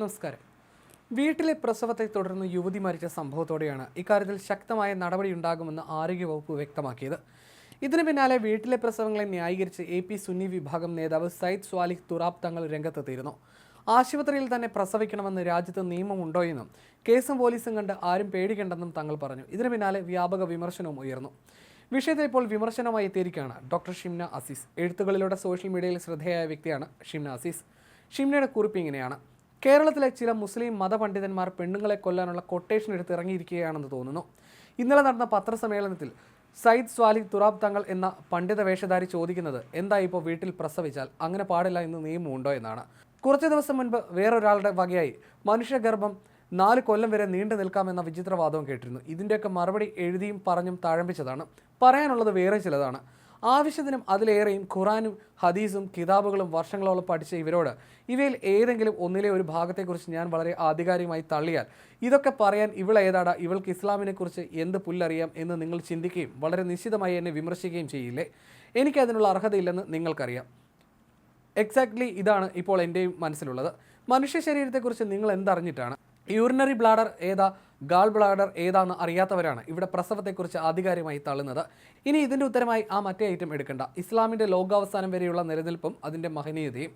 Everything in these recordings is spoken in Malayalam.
നമസ്കാരം. വീട്ടിലെ പ്രസവത്തെ തുടർന്ന് യുവതി മരിച്ച സംഭവത്തോടെയാണ് ഇക്കാര്യത്തിൽ ശക്തമായ നടപടിയുണ്ടാകുമെന്ന് ആരോഗ്യവകുപ്പ് വ്യക്തമാക്കിയത്. ഇതിനു പിന്നാലെ വീട്ടിലെ പ്രസവങ്ങളെ ന്യായീകരിച്ച് എ പി സുന്നി വിഭാഗം നേതാവ് സയ്യിദ് സ്വാലിഹ് തുറാബ് തങ്ങൾ രംഗത്തെത്തിയിരുന്നു. ആശുപത്രിയിൽ തന്നെ പ്രസവിക്കണമെന്ന് രാജ്യത്ത് നിയമമുണ്ടോ എന്നും കേസും പോലീസും കണ്ട് ആരും പേടിക്കേണ്ടെന്നും തങ്ങൾ പറഞ്ഞു. ഇതിനു പിന്നാലെ വ്യാപക വിമർശനവും ഉയർന്നു. വിഷയത്തിൽ ഇപ്പോൾ വിമർശനമായി എത്തിയിരിക്കുകയാണ് ഡോക്ടർ ഷിംന അസീസ്. എഴുത്തുകളിലൂടെ സോഷ്യൽ മീഡിയയിൽ ശ്രദ്ധേയായ വ്യക്തിയാണ് ഷിംന അസീസ്. ഷിംനയുടെ കുറിപ്പ് ഇങ്ങനെയാണ്. കേരളത്തിലെ ചില മുസ്ലിം മതപണ്ഡിതന്മാർ പെണ്ണുങ്ങളെ കൊല്ലാനുള്ള കൊട്ടേഷൻ എടുത്ത് ഇറങ്ങിയിരിക്കുകയാണെന്ന് തോന്നുന്നു. ഇന്നലെ നടന്ന പത്രസമ്മേളനത്തിൽ സയ്യിദ് സ്വാലി തുറാബ് തങ്ങൾ എന്ന പണ്ഡിത വേഷധാരി ചോദിക്കുന്നത് എന്താ ഇപ്പോൾ വീട്ടിൽ പ്രസവിച്ചാൽ? അങ്ങനെ പാടില്ല എന്ന് നിയമമുണ്ടോ എന്നാണ്. കുറച്ച് ദിവസം മുൻപ് വേറൊരാളുടെ വകയായി മനുഷ്യഗർഭം നാല് കൊല്ലം വരെ നീണ്ടു നിൽക്കാമെന്ന വിചിത്രവാദവും കേട്ടിരുന്നു. ഇതിന്റെയൊക്കെ മറുപടി എഴുതിയും പറഞ്ഞും താഴമ്പിച്ചതാണ്. പറയാനുള്ളത് വേറെ ചിലതാണ്. ആവശ്യത്തിനും അതിലേറെയും ഖുറാനും ഹദീസും കിതാബുകളും വർഷങ്ങളോളം പഠിച്ച ഇവരോട് ഇവയിൽ ഏതെങ്കിലും ഒന്നിലെ ഒരു ഭാഗത്തെക്കുറിച്ച് ഞാൻ വളരെ ആധികാരികമായി തള്ളിയാൽ ഇതൊക്കെ പറയാൻ ഇവൾ ഇവൾക്ക് ഇസ്ലാമിനെക്കുറിച്ച് എന്ത് പുല്ലറിയാം എന്ന് നിങ്ങൾ ചിന്തിക്കുകയും വളരെ നിശ്ചിതമായി എന്നെ വിമർശിക്കുകയും ചെയ്യില്ലേ? എനിക്കതിനുള്ള അർഹതയില്ലെന്ന് നിങ്ങൾക്കറിയാം. എക്സാക്ട്ലി ഇതാണ് ഇപ്പോൾ എന്റെയും മനസ്സിലുള്ളത്. മനുഷ്യ ശരീരത്തെക്കുറിച്ച് നിങ്ങൾ എന്തറിഞ്ഞിട്ടാണ്? യൂറിനറി ബ്ലാഡർ ഏതാ? ഗാൾ ബ്ലാഡർ ഏതാണെന്ന് അറിയാത്തവരാണ് ഇവിടെ പ്രസവത്തെക്കുറിച്ച് ആധികാരികമായി തള്ളുന്നത്. ഇനി ഇതിന്റെ ഉത്തരമായി ആ മറ്റേ ഐറ്റം എടുക്കണ്ട. ഇസ്ലാമിന്റെ ലോകാവസാനം വരെയുള്ള നിലനിൽപ്പും അതിന്റെ മഹനീയതയും.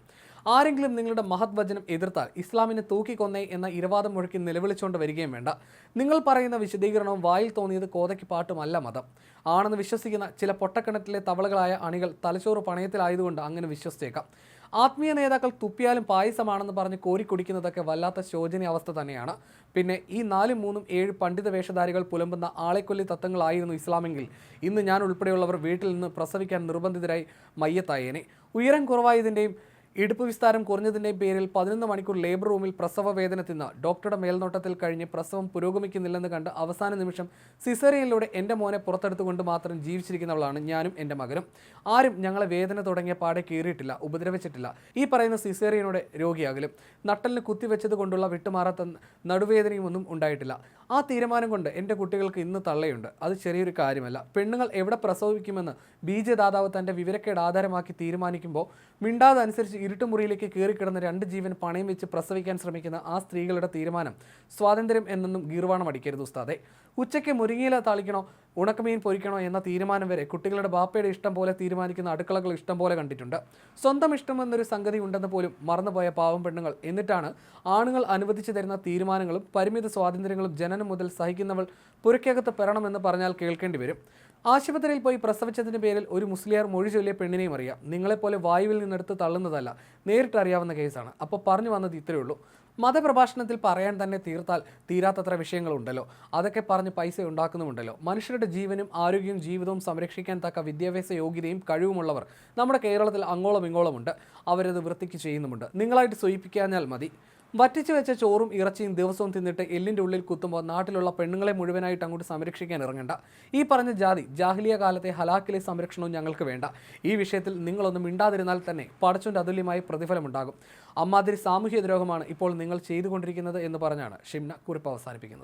ആരെങ്കിലും നിങ്ങളുടെ മഹത് വചനം എതിർത്താൽ ഇസ്ലാമിനെ തൂക്കിക്കൊന്നേ എന്ന ഇരവാദം മുഴക്കി നിലവിളിച്ചുകൊണ്ട് വരികയും വേണ്ട. നിങ്ങൾ പറയുന്ന വിശദീകരണവും വായിൽ തോന്നിയത് കോതയ്ക്ക് പാട്ടുമല്ല മതം. ആണെന്ന് വിശ്വസിക്കുന്ന ചില പൊട്ടക്കിണറ്റിലെ തവളകളായ അണികൾ തലച്ചോറ് പണയത്തിലായതുകൊണ്ട് അങ്ങനെ വിശ്വസിച്ചേക്കാം. ആത്മീയ നേതാക്കൾ തുപ്പിയാലും പായസമാണെന്ന് പറഞ്ഞ് കോരിക്കുടിക്കുന്നതൊക്കെ വല്ലാത്ത ശോചനീയ അവസ്ഥ തന്നെയാണ്. പിന്നെ ഈ നാലും മൂന്നും ഏഴ് പണ്ഡിത വേഷധാരികൾ പുലമ്പുന്ന ആളെക്കൊല്ലി തത്വങ്ങളായിരുന്നു ഇസ്ലാമെങ്കിൽ. ഇന്ന് ഞാൻ ഉൾപ്പെടെയുള്ളവർ വീട്ടിൽ നിന്ന് പ്രസവിക്കാൻ നിർബന്ധിതരായി മയ്യത്തായേനെ. ഉയരം കുറവായതിന്റെയും ഇടുപ്പ് വിസ്താരം കുറഞ്ഞതിന്റെയും പേരിൽ പതിനൊന്ന് മണിക്കൂർ ലേബർ റൂമിൽ പ്രസവ വേദന തിന്ന് ഡോക്ടറുടെ മേൽനോട്ടത്തിൽ കഴിഞ്ഞ് പ്രസവം പുരോഗമിക്കുന്നില്ലെന്ന് കണ്ട് അവസാന നിമിഷം സിസേറിയനിലൂടെ എന്റെ മോനെ പുറത്തെടുത്തുകൊണ്ട് മാത്രം ജീവിച്ചിരിക്കുന്നവളാണ് ഞാനും എന്റെ മകനും. ആരും ഞങ്ങളെ വേദന തുടങ്ങിയ പാടെ കീറിയിട്ടില്ല ഉപദ്രവിച്ചിട്ടില്ല. ഈ പറയുന്ന സിസേറിയനോടെ രോഗിയാകലും. നട്ടലിന് കുത്തിവെച്ചത് കൊണ്ടുള്ള വിട്ടുമാറാത്ത നടുവേദനയും ഒന്നും ഉണ്ടായിട്ടില്ല. ആ തീരുമാനം കൊണ്ട് എന്റെ കുട്ടികൾക്ക് ഇന്ന് തള്ളയുണ്ട്. അത് ചെറിയൊരു കാര്യമല്ല. പെണ്ണുങ്ങൾ എവിടെ പ്രസവിക്കുമെന്ന് ബീജദാതാവ് തന്റെ വിവരക്കേട് ആധാരമാക്കി തീരുമാനിക്കുമ്പോൾ മിണ്ടാതെ അനുസരിച്ച് ഇരുട്ടുമുറിയിലേക്ക് കയറിക്കിടന്ന് രണ്ട് ജീവൻ പണയം വെച്ച് പ്രസവിക്കാൻ ശ്രമിക്കുന്ന ആ സ്ത്രീകളുടെ തീരുമാനം സ്വാതന്ത്ര്യം എന്നൊന്നും ഗീർവാണം അടിക്കരുത് ഉസ്താദെ. ഉച്ചയ്ക്ക് മുരിങ്ങയില താളിക്കണോ? ഉണക്കമീൻ പൊരിക്കണോ എന്ന തീരുമാനം വരെ കുട്ടികളുടെ ബാപ്പയുടെ ഇഷ്ടം പോലെ തീരുമാനിക്കുന്ന അടുക്കളകൾ ഇഷ്ടം പോലെ കണ്ടിട്ടുണ്ട്. സ്വന്തം ഇഷ്ടം എന്നൊരു സംഗതി ഉണ്ടെന്ന് പോലും മറന്നുപോയ പാവം പെണ്ണുങ്ങൾ. എന്നിട്ടാണ് ആണുങ്ങൾ അനുവദിച്ചു തരുന്ന തീരുമാനങ്ങളും പരിമിത സ്വാതന്ത്ര്യങ്ങളും ജനനം മുതൽ സഹിക്കുന്നവൾ പുരക്കകത്ത് പെറണമെന്ന് പറഞ്ഞാൽ കേൾക്കേണ്ടി വരും. ആശുപത്രിയിൽ പോയി പ്രസവിച്ചതിന് പേരിൽ ഒരു മുസ്ലിയാർ മൊഴി ചൊല്ലിയ പെണ്ണിനെയും അറിയാം. നിങ്ങളെപ്പോലെ വായുവിൽ നിന്നെടുത്ത് തള്ളുന്നതല്ല നേരിട്ട് അറിയാവുന്ന കേസാണ്. അപ്പോൾ പറഞ്ഞു വന്നത് ഇത്രയേ ഉള്ളൂ. മതപ്രഭാഷണത്തിൽ പറയാൻ തന്നെ തീർത്താൽ തീരാത്തത്ര വിഷയങ്ങളുണ്ടല്ലോ. അതൊക്കെ പറഞ്ഞ് പൈസ ഉണ്ടാക്കുന്നുമുണ്ടല്ലോ. മനുഷ്യരുടെ ജീവനും ആരോഗ്യവും ജീവിതവും സംരക്ഷിക്കാൻ തക്ക വിദ്യാഭ്യാസ യോഗ്യതയും കഴിവുമുള്ളവർ നമ്മുടെ കേരളത്തിൽ അങ്ങോളം ഇങ്ങോളമുണ്ട്. അവരത് വൃത്തിക്ക് ചെയ്യുന്നുമുണ്ട്. നിങ്ങളായിട്ട് സൂചിപ്പിക്കാഞ്ഞാൽ മതി. വറ്റിച്ചു വെച്ച ചോറും ഇറച്ചിയും ദിവസവും തിന്നിട്ട് എല്ലിന്റെ ഉള്ളിൽ കുത്തുമ്പോൾ നാട്ടിലുള്ള പെണ്ണുങ്ങളെ മുഴുവനായിട്ട് അങ്ങോട്ട് സംരക്ഷിക്കാൻ ഇറങ്ങണ്ട. ഈ പറഞ്ഞ ജാതി ജാഹ്ലിയ കാലത്തെ ഹലാക്കിലെ സംരക്ഷണവും ഞങ്ങൾക്ക് വേണ്ട. ഈ വിഷയത്തിൽ നിങ്ങളൊന്നും മിണ്ടാതിരുന്നാൽ തന്നെ പടച്ചുന്റെ അതുല്യമായ പ്രതിഫലമുണ്ടാകും. അമ്മാതിരി സാമൂഹ്യ ദ്രോഹമാണ് ഇപ്പോൾ നിങ്ങൾ ചെയ്തുകൊണ്ടിരിക്കുന്നത് എന്ന് പറഞ്ഞാണ് ഷിംന കുറിപ്പ് അവസാനിപ്പിക്കുന്നത്.